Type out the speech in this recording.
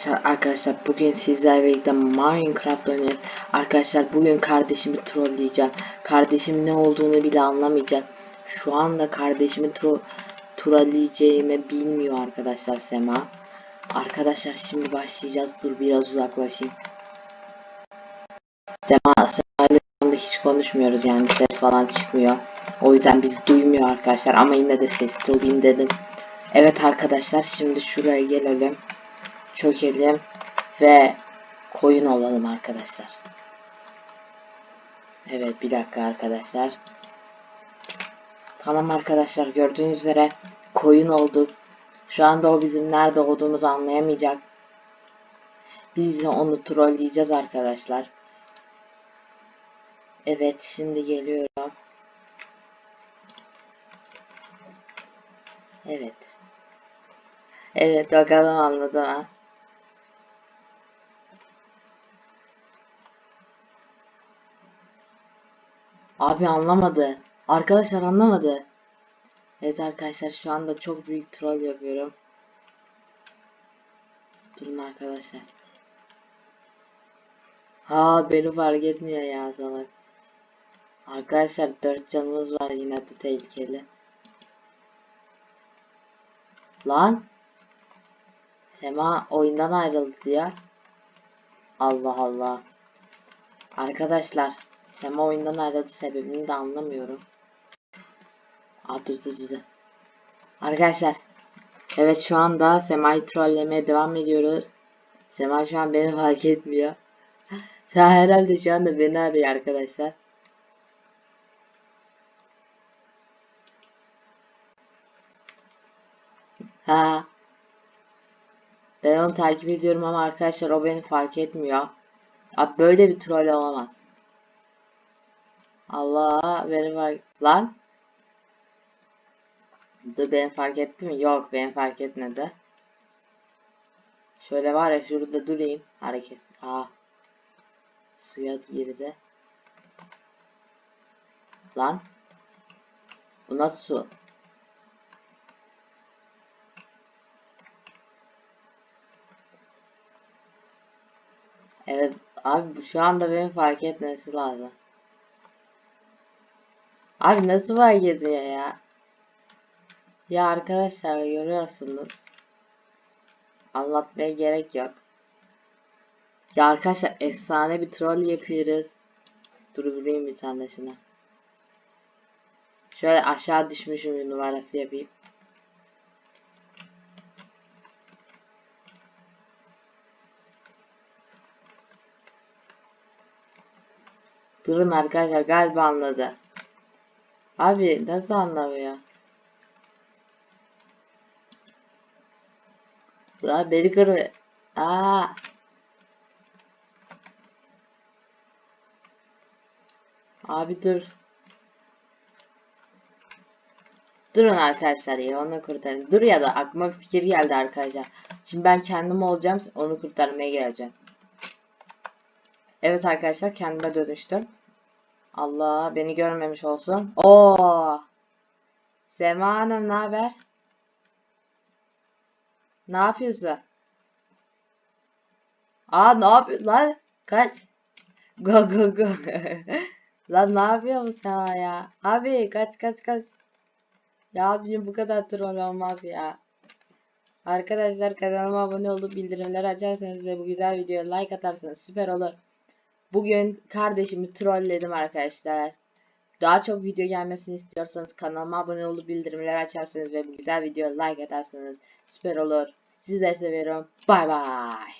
Arkadaşlar arkadaşlar bugün sizlerle birlikte Minecraft oynuyoruz. Arkadaşlar bugün kardeşimi trolleyeceğim. Kardeşim ne olduğunu bile anlamayacak. Şu anda kardeşimi tro trolleyeceğimi bilmiyor arkadaşlar Sema. Arkadaşlar şimdi başlayacağız. Dur biraz uzaklaşayım. Sema, Sema ile şu anda hiç konuşmuyoruz yani ses falan çıkmıyor. O yüzden bizi duymuyor arkadaşlar ama yine de sessiz olayım dedim. Evet arkadaşlar şimdi şuraya gelelim çökelim ve koyun olalım arkadaşlar. Evet bir dakika arkadaşlar. Tamam arkadaşlar gördüğünüz üzere koyun olduk. Şu anda o bizim nerede olduğumuzu anlayamayacak. Biz de onu trolleyeceğiz arkadaşlar. Evet şimdi geliyorum. Evet. Evet bakalım anladı mı? Abi anlamadı. Arkadaşlar anlamadı. Evet arkadaşlar şu anda çok büyük troll yapıyorum. Durun arkadaşlar. Ha beni fark etmiyor ya salak. Arkadaşlar 4 canımız var yine de tehlikeli. Lan. Sema oyundan ayrıldı ya. Allah Allah. Arkadaşlar Sema oyundan ayrıldı sebebini de anlamıyorum. Aa dur dur dur. Arkadaşlar. Evet şu anda Sema'yı trollemeye devam ediyoruz. Sema şu an beni fark etmiyor. Sen herhalde şu anda beni arıyor arkadaşlar. Ha. Ben onu takip ediyorum ama arkadaşlar o beni fark etmiyor. Abi böyle bir troll olamaz. Allah beni fark... Lan. Dur beni fark etti mi? Yok beni fark etmedi. Şöyle var ya şurada durayım. Hareket. Aa. Suya girdi. Lan. Bu nasıl su? Evet abi şu anda beni fark etmesi lazım. Abi nasıl fark ediyor ya? Ya arkadaşlar görüyorsunuz. Anlatmaya gerek yok. Ya arkadaşlar efsane bir troll yapıyoruz. Dur vurayım bir tane şuna. Şöyle aşağı düşmüşüm bir numarası yapayım. Durun arkadaşlar galiba anladı. Abi nasıl anlamıyor? La beni kırıyor. Aa. Abi dur. Durun arkadaşlar ya onu kurtarın. Dur ya da aklıma fikir geldi arkadaşlar. Şimdi ben kendim olacağım onu kurtarmaya geleceğim. Evet arkadaşlar kendime dönüştüm. Allah beni görmemiş olsun. Oo. Sema Hanım ne haber? Ne yapıyorsun? Aa ne yapıyorsun lan? Kaç. Go go go. lan ne yapıyorsun sen ya? Abi kaç kaç kaç. Ya abim bu kadar troll olmaz ya. Arkadaşlar kanalıma abone olup bildirimleri açarsanız ve bu güzel videoya like atarsanız süper olur. Bugün kardeşimi trolledim arkadaşlar. Daha çok video gelmesini istiyorsanız kanalıma abone olup bildirimleri açarsanız ve bu güzel videoya like atarsanız süper olur. Sizleri seviyorum. Bay bay.